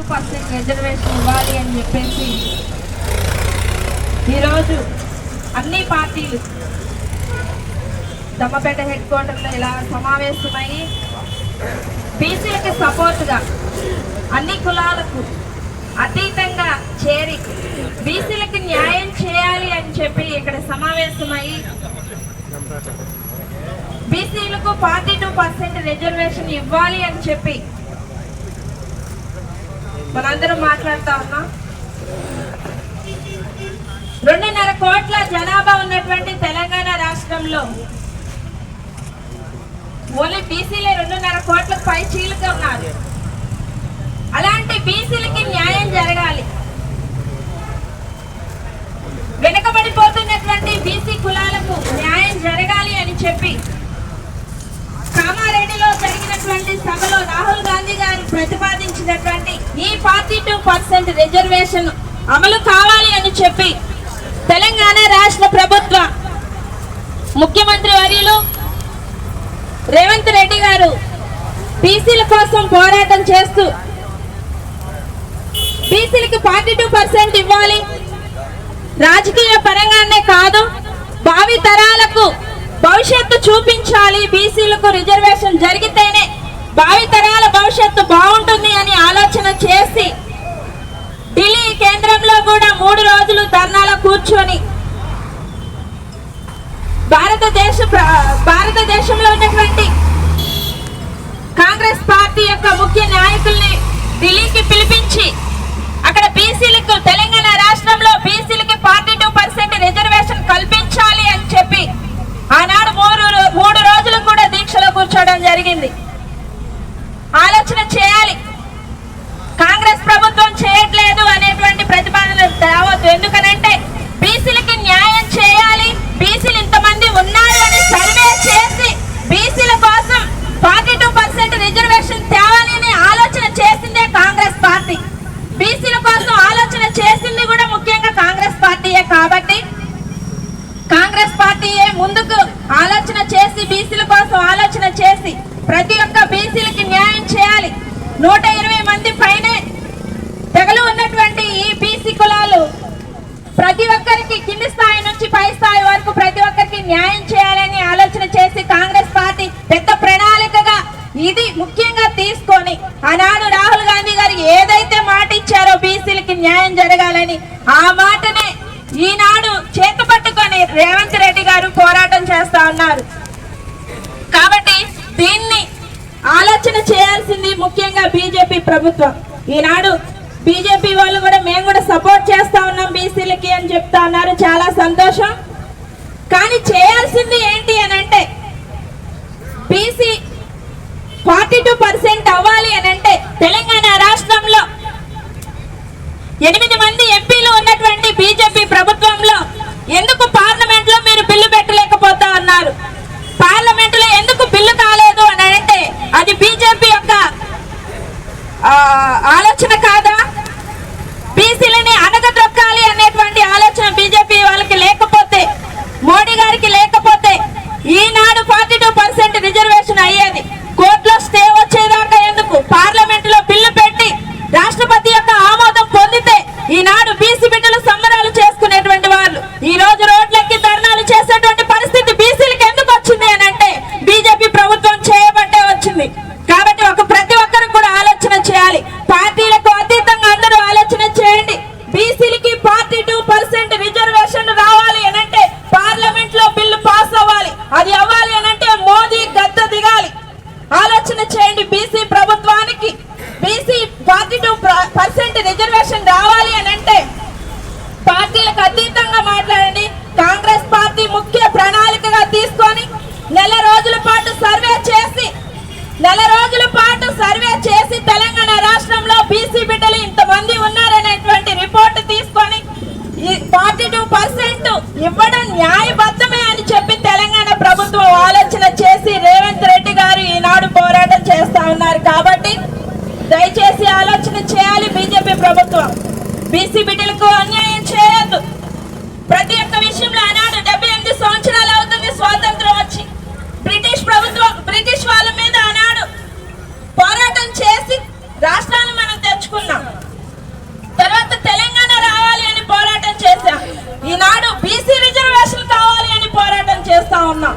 Two percent reservation ఇవ్వాలి అని చెప్పేసి ఈరోజు అన్ని పార్టీలు దమ్మపేట హెడ్ క్వార్టర్లో ఇలా సమావేశమయ్యి బీసీలకి సపోర్ట్గా అన్ని కులాలకు అతీతంగా చేరి బీసీలకు న్యాయం చేయాలి అని చెప్పి ఇక్కడ సమావేశమయ్యి బీసీలకు ఫార్టీ టూ పర్సెంట్ రిజర్వేషన్ ఇవ్వాలి అని చెప్పి మనందరం మాట్లాడుతా ఉన్నాం. రెండున్నర కోట్ల జనాభా ఉన్నటువంటి తెలంగాణ రాష్ట్రంలో ఓన్లీ బీసీలే రెండున్నర కోట్ల పై చీలుగా ఉన్నారు. అలాంటి బీసీలకి న్యాయం జరగాలి. వెనుకబడిపోతున్నటువంటి బీసీ కులాలకు న్యాయం జరగాలి అని చెప్పి కామారెడ్డిలో జరిగినటువంటి సభలో రాహుల్ ప్రతిపాదించినటువంటి ఈ ఫార్టీ టూ పర్సెంట్ రిజర్వేషన్ అమలు కావాలి అని చెప్పి తెలంగాణ రాష్ట్ర ప్రభుత్వ ముఖ్యమంత్రి వర్యులు రేవంత్ రెడ్డి గారు బీసీల కోసం పోరాటం చేస్తూ బీసీలకి ఫార్టీ టూ పర్సెంట్ ఇవ్వాలి. రాజకీయ పరంగానే కాదు భావి తరాలకు భవిష్యత్తు చూపించాలి. బీసీలకు రిజర్వేషన్ జరిగితేనే భావితరాల భవిష్యత్తు బాగుంటుంది అని ఆలోచన చేసి ఢిల్లీ కేంద్రంలో కూడా మూడు రోజులు ధర్నాల కూర్చొని భారతదేశ భారతదేశంలో ఉన్నటువంటి కాంగ్రెస్ పార్టీ యొక్క ముఖ్య నాయకుల్ని ఢిల్లీకి పిలిపించి అక్కడ బీసీలకు తెలంగాణ రాష్ట్రంలో బీసీలకి ఫార్టీ టూ పర్సెంట్ రిజర్వేషన్ కల్పించాలి అని చెప్పి ఆనాడు మూడు రో- మూడు రోజులు కూడా దీక్షలో కూర్చోవడం జరిగింది ఆలోచన చేయాలి. కాంగ్రెస్ ప్రభుత్వం చేయట్లేదు అనేటువంటి ప్రతిపాదన తేవద్దు. ఎందుకనంటే బీసీలకి న్యాయం చేయాలి. బీసీలు ఇంతమంది ఉన్నారు అని సర్వే చేసి బీసీల కోసం ఫార్టీ టూ పర్సెంట్ రిజర్వేషన్ తేవాలి అని ఆలోచన చేసిందే కాంగ్రెస్ పార్టీ. బీసీల కోసం ఆలోచన చేసింది కూడా ముఖ్యంగా కాంగ్రెస్ పార్టీయే కాబట్టి కాంగ్రెస్ పార్టీయే ముందుకు ఆలోచన చేసి బీసీల కోసం ఆలోచన చేసి ప్రతి ఒక్క నూట ఇరవై మంది పైనే తెగలు ఉన్నటువంటి ఈ బీసీ కులాలు ప్రతి ఒక్కరికి కింది స్థాయి నుంచి పై స్థాయి వరకు ప్రతి ఒక్కరికి న్యాయం చేయాలని ఆలోచన చేసి కాంగ్రెస్ పార్టీ పెద్ద ప్రణాళికగా ఇది ముఖ్యంగా తీసుకొని ఆనాడు రాహుల్ గాంధీ గారు ఏదైతే మాట ఇచ్చారో బీసీలకి న్యాయం జరగాలని ఆ మాటనే ఈనాడు చేత పట్టుకొని రేవంత్ రెడ్డి గారు పోరాటం చేస్తా ఉన్నారు. కాబట్టి దీన్ని ఆలోచన చేయాల్సింది ముఖ్యంగా బీజేపీ ప్రభుత్వం. ఈనాడు బీజేపీ వాళ్ళు కూడా మేము కూడా సపోర్ట్ చేస్తా ఉన్నాం బీసీలకి అని చెప్తా ఉన్నారు. చాలా సంతోషం. కానీ చేయాల్సింది ఏంటి అని అంటే బీసీ ఫార్టీ టూ పర్సెంట్ అవ్వాలి అని అంటే తెలంగాణ రాష్ట్రంలో ఎనిమిది మంది ఎంపీలు ఉన్నటువంటి బీజేపీ ప్రభుత్వంలో ఎందుకు పార్లమెంట్లో మీరు బిల్లు పెట్టలేకపోతా ఉన్నారు పార్లమెంట్లో ఎందుకు బిల్లు కాలేదు అని అంటే అది బీజేపీ యొక్క ఆ, ఆలోచన కాదు బీసీలని అనగదొక్కాలి అనేటువంటి ఆలోచన బీజేపీ వాళ్ళకి లేకపోతే మోడీ గారికి లేకపోతే ఈనాడు ఫార్టీ టూ పర్సెంట్ రిజర్వేషన్ అయ్యేది కోర్టులో స్టే వచ్చేదాకా ఎందుకు పార్లమెంట్లో బిల్లు పెట్టి రాష్ట్రపతి యొక్క ఆమోదం పొందితే ఈనాడు బీసీ బిడ్డలు సంబరాలు చేసుకునేటువంటి వాళ్ళు ఈ రోజు రోడ్లెక్కి ధర్నాలు చేసేటువంటి పరిస్థితి బీసీలకు ఎందుకు వచ్చింది అని అంటే బీజేపీ ప్రభుత్వం చేయబట్టే వచ్చింది కాబట్టి ఒక ప్రతి ఒక్కరు కూడా ఆలోచన చేయాలి పార్టీలకు అతీతంగా అందరూ ఆలోచన చేయండి బీసీలకి ఫార్టీ టూ పర్సెంట్ రిజర్వేషన్ రావాలి అని అంటే పార్లమెంట్లో బిల్లు పాస్ అవ్వాలి అది అవ్వాలి అని అంటే మోదీ గద్ద దిగాలి ఆలోచన చేయండి బీసీ ప్రభుత్వానికి BC forty two percent reservation రావాలి అని అంటే పార్టీలకు అతీతంగా మాట్లాడండి. కాంగ్రెస్ పార్టీ ముఖ్య ప్రణాళికగా తీసుకొని నెల రోజుల పాటు సర్వే చేసి నెల రోజుల పాటు సర్వే చేసి తెలంగాణ రాష్ట్రంలో బీసీ బిడ్డలు ఇంతమంది ఉన్నారనేటువంటి రిపోర్ట్ తీసుకొని ఫార్టీ టూ పర్సెంట్ ఇవ్వడం న్యాయబద్ధమే అని చెప్పి తెలంగాణ ప్రభుత్వం ఆలోచన చేయాల్సింది చేయాలి బీజేపీ ప్రభుత్వం. బీసీ బిడ్డలకు అన్యాయం చేయద్దు. ప్రతి ఒక్క విషయంలో ఆనాడు డెబ్బై ఎనిమిది సంవత్సరాలు అవుతుంది స్వాతంత్రం వచ్చి. బ్రిటిష్ ప్రభుత్వం బ్రిటిష్ వాళ్ళ మీద ఆనాడు పోరాటం చేసి రాష్ట్రాన్ని మనం తెచ్చుకున్నాం. తర్వాత తెలంగాణ రావాలి అని పోరాటం చేశాం. ఈనాడు బీసీ రిజర్వేషన్ కావాలి అని పోరాటం చేస్తా ఉన్నాం.